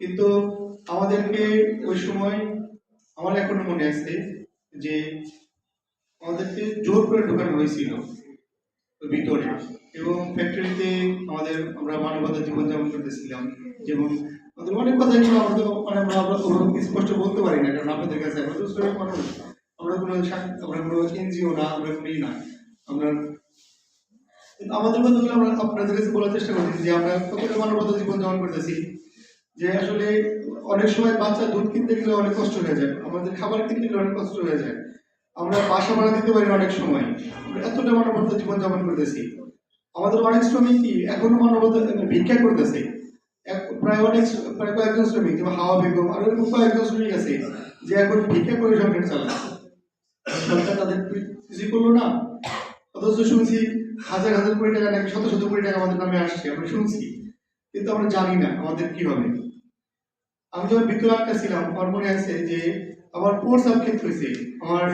কিন্তু আমাদেরকে ওই সময় আমার এখনও মনে আছে যে আমাদেরকে জোর করে ঢোকানো হয়েছিল ভিতরে এবং ফ্যাক্টরিতে আমাদের আমরা মানবতা জীবনযাপন করতেছিলাম যেমন আমাদের অনেক কথা ছিল আমরা তো মানে আমরা স্পষ্ট বলতে পারি না, কারণ আপনাদের কাছে আমরা আমরা কোনো আমরা কোনো এনজিও না, আমরা কোনো না। আমরা আমাদের কথাগুলো আমরা আপনাদের কাছে বলার চেষ্টা করছি যে আমরা কতটা মানবতা জীবনযাপন করতেছি। যে আসলে অনেক সময় বাচ্চা দুধ কিনতে গেলে অনেক কষ্ট হয়ে যায়। আমাদের খাবার কিনতে গেলে অনেক কষ্ট হয়ে যায়। আমরা বাসা ভাড়া দিতে পারি অনেক সময়। আমরা এতটা মানবতা জীবন যাপন করতেছি। আমাদের অনেক শ্রমিক কি এখনও মানবতা ভিক্ষা করতেছে। প্রায় অনেক প্রায় কয়েকজন শ্রমিক, যেমন হাওয়া বেগম, আর এরকম কয়েকজন শ্রমিক আছে যে এখন ভিক্ষা করে সংসার চালাচ্ছে। সরকার তাদের কিছুই করল না। অথচ শুনছি হাজার হাজার কোটি টাকা নাকি শত শত কোটি টাকা আমাদের নামে আসছে। আমরা শুনছি। কিন্তু আমরা জানি না আমাদের কি হবে। আমি যখন ভিতরে আটকা ছিলাম, আমার মনে আছে যে আমার কোর্স আপক্ষেপ হয়েছে। আমার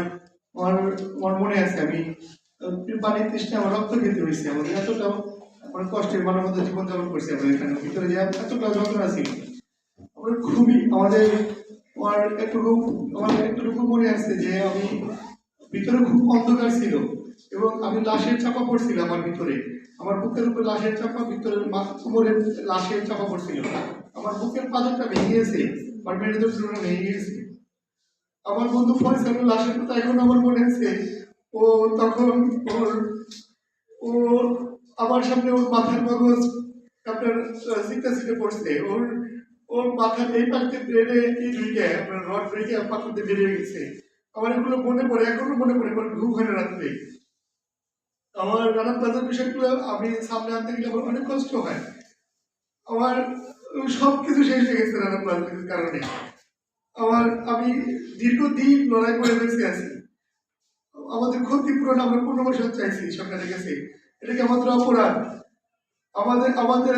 আমার মনে আছে আমি পানির তৃষ্ণা আমার রক্ত খেতে হয়েছে। আমাদের এতটা আমার কষ্টের মানবতা জীবন যাপন করছি আমরা এখানে। ভিতরে যে এতটা যন্ত্রণা ছিল, আমরা খুবই, আমাদের, আমার একটুকু আমার একটুকু মনে আছে যে আমি ভিতরে খুব অন্ধকার ছিল। এবং আমি লাশের চাপা পড়ছিলাম আমার ভিতরে। আমার বুকের উপর লাশের চাপা ভিতরে কোমরের লাশের চাপা পড়ছিল। আমার বুকের পাথরটা ভেঙে গেছে, আমার জন্য ভেঙে গেছে। আমার বন্ধু ফয়সালের লাশের কথা এখন আমার মনে আছে। ও তখন ওর ও আমার সামনে ওর মাথার মগজ আপনার সিটে সিটে পড়ছে। ওর ওর মাথার এই পাশে ব্রেনে এই ঢুকে আপনার রড পাথরতে বেরিয়ে গেছে। আমার এগুলো মনে পড়ে, এখনও মনে পড়ে, আমার ঘুম হয় রাত্রে। আমার নানান বাজার বিষয়গুলো আমি সামনে আনতে গেলে আমার অনেক কষ্ট হয়। আমার সব কিছু শেষ হয়ে গেছে নানান বাজারের কারণে। আমার, আমি দীর্ঘদিন লড়াই করে বেঁচে আছি। আমাদের ক্ষতিপূরণ আমরা পনেরো বছর চাইছি সরকারের কাছে। এটা কি আমাদের অপরাধ? আমাদের আমাদের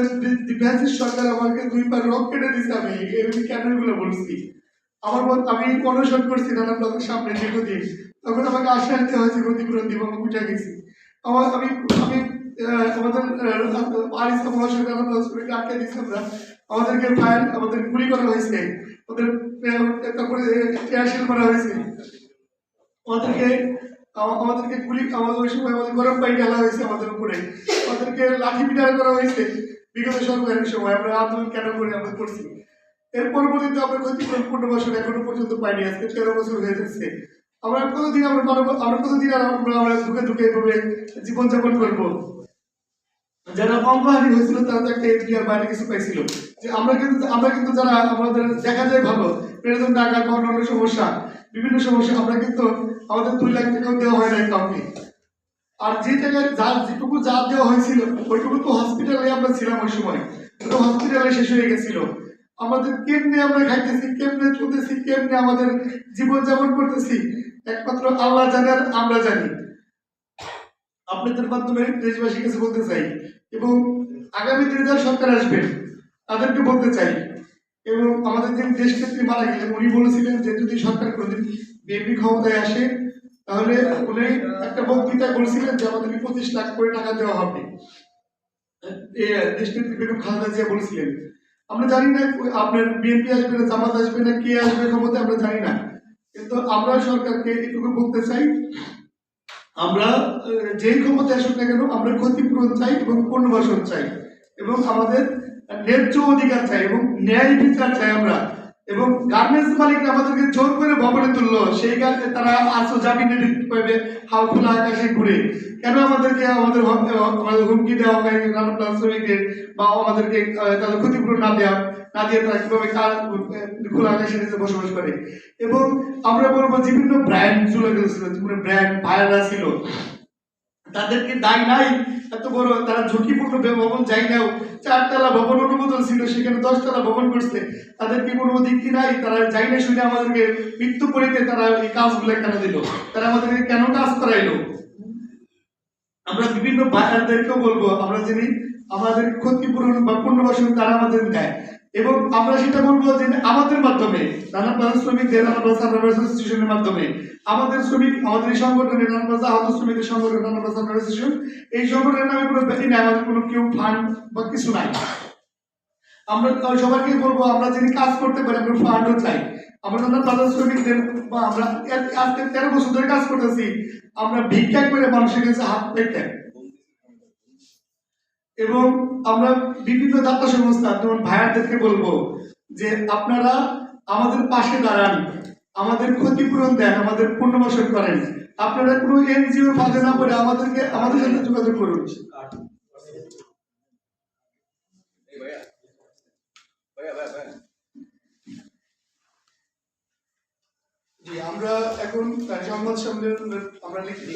ডিফেন্সের সরকার আমাকে দুই পার রক কেটে দিচ্ছে আমি এগুলি কেন এগুলো বলছি? আমার মত, আমি অনশন করছি নানান বাজার সামনে দীর্ঘদিন। তখন আমাকে আশ্বাস দেওয়া হয়েছে, ক্ষতিপূরণ দিব, আমি উঠে গেছি। আমার আমি আমি আমাদের আরিসা মহাশয় নানান বাজার আটকে দিচ্ছি আমরা। আমাদেরকে ফায়ার আমাদের গুলি করা হয়েছে। ওদের তারপরে টিয়ারশেল করা হয়েছে। আমাদেরকে আমাদেরকে গুলি আমাদের ওই সময় আমাদের গরম পানি ঢালা হয়েছে আমাদের উপরে। আমাদেরকে লাঠি পিটার করা হয়েছে বিগত সরকারের সময়। আমরা আন্দোলন কেন করে আমরা করছি? এর পরবর্তীতে আমরা ক্ষতিপূরণ পনেরো বছর এখনও পর্যন্ত পাইনি। আজকে তেরো বছর হয়ে যাচ্ছে। আমরা কতদিন আমরা আমরা কতদিন আমরা আমরা ধুকে ধুকে এভাবে জীবনযাপন করব? যারা অঙ্গহানি হয়েছিল, তারা তো একটা এরিয়ার বাইরে কিছু পাইছিল। যে আমরা কিন্তু আমরা কিন্তু যারা আমাদের দেখা যায় ভালো আঘাত বা অন্যান্য সমস্যা, বিভিন্ন সমস্যা, আমরা কিন্তু আমাদের দুই লাখ টাকাও দেওয়া হয় নাই কাউকে। আর যে টাকায় যা যেটুকু যা দেওয়া হয়েছিল, ওইটুকু তো হসপিটালে আমরা ছিলাম ওই সময়। তো হসপিটালে শেষ হয়ে গেছিল। আমাদের কেমনে আমরা খাইতেছি, কেমনে চলতেছি, কেমনে আমাদের জীবন যাপন করতেছি একমাত্র আল্লাহ জানে আর আমরা জানি। আপনাদের মাধ্যমে দেশবাসীর কাছে বলতে চাই এবং আগামী দিনে যারা সরকার আসবেন তাদেরকে বলতে চাই। এবং আমাদের যে দেশ নেত্রী মারা গেলেন, উনি বলেছিলেন যে যদি সরকার কোনোদিন বিএনপি ক্ষমতায় আসে, তাহলে উনি একটা বক্তৃতা বলেছিলেন যে আমাদেরকে পঁচিশ লাখ কোটি টাকা দেওয়া হবে। এ দেশ নেত্রী বেগম খালেদা জিয়া বলেছিলেন। আমরা জানি না আপনার বিএনপি আসবে না, জামাত আসবে না, কে আসবে ক্ষমতা আমরা জানি না। কিন্তু আমরা সরকারকে এটুকু বলতে চাই, আমরা যেই ক্ষমতা আসুক না কেন, আমরা ক্ষতিপূরণ চাই এবং পুনর্বাসন চাই এবং আমাদের ন্যায্য অধিকার চাই এবং ন্যায় বিচার চাই আমরা এবং গার্মেন্টস মালিকরা আমাদেরকে জোর করে ভবনে তুললো সেই কারণে তারা আসো জামিনে পাবে হাও খোলা আকাশে ঘুরে। কেন আমাদেরকে, আমাদের আমাদের হুমকি দেওয়া হয় রানা শ্রমিকদের বা আমাদেরকে তাদের ক্ষতিপূরণ না দেওয়া না দিয়ে তারা কীভাবে খোলা আকাশের নিচে বসবাস করে? এবং আমরা বলব বিভিন্ন ব্র্যান্ড চলে গেছিল ব্র্যান্ড ভাইরা ছিল। তাদেরকে দায় নাই, এত বড় তারা ঝুঁকিপূর্ণ ভবন যাই নাও। চারতলা ভবন অনুমোদন ছিল, সেখানে দশতলা ভবন করছে। তাদেরকে কোনো দিকই নাই? তারা যাই না শুনে আমাদেরকে মৃত্যু পরিতে তারা এই কাজগুলো কেন দিল? তারা আমাদেরকে কেন কাজ করাইলো? আমরা বিভিন্ন বাজারদেরকেও বলব, আমরা যিনি আমাদের ক্ষতিপূরণ বা পুনর্বাসন তারা আমাদের দেয় এবং আমরা সেটা বলব যে আমাদের মাধ্যমে, নানা প্রান্ত শ্রমিকদের, নানা প্রান্ত অ্যাসোসিয়েশনের মাধ্যমে, আমাদের শ্রমিক, আমাদের এই সংগঠনের নানা প্রান্ত আহত শ্রমিকদের সংগঠন নানা প্রান্ত অ্যাসোসিয়েশন এই সংগঠনের নামে কোনো ব্যাধি নাই, আমাদের কোনো কেউ ফান্ড বা কিছু নাই। আমরা সবাইকে বলব, আমরা যদি কাজ করতে পারি, আমরা ফান্ডও চাই। আমরা যারা তাদের শ্রমিকদের বা আমরা আজকে তেরো বছর ধরে কাজ করতেছি, আমরা ভিক্ষা করে মানুষের কাছে হাত পেতে। এবং আমরা বিভিন্ন দাতা সংস্থা যেমন ভাইয়ারদেরকে বলব যে আপনারা আমাদের পাশে দাঁড়ান আমাদের ক্ষতিপূরণ দেন আমাদের পুনর্বাসন করেন। আপনারা কোনো এনজিও ফাঁদে না পড়ে আমাদেরকে আমাদের সাথে যোগাযোগ করুন। জি আমরা এখন সংবাদ সম্মেলন আমরা লিখিত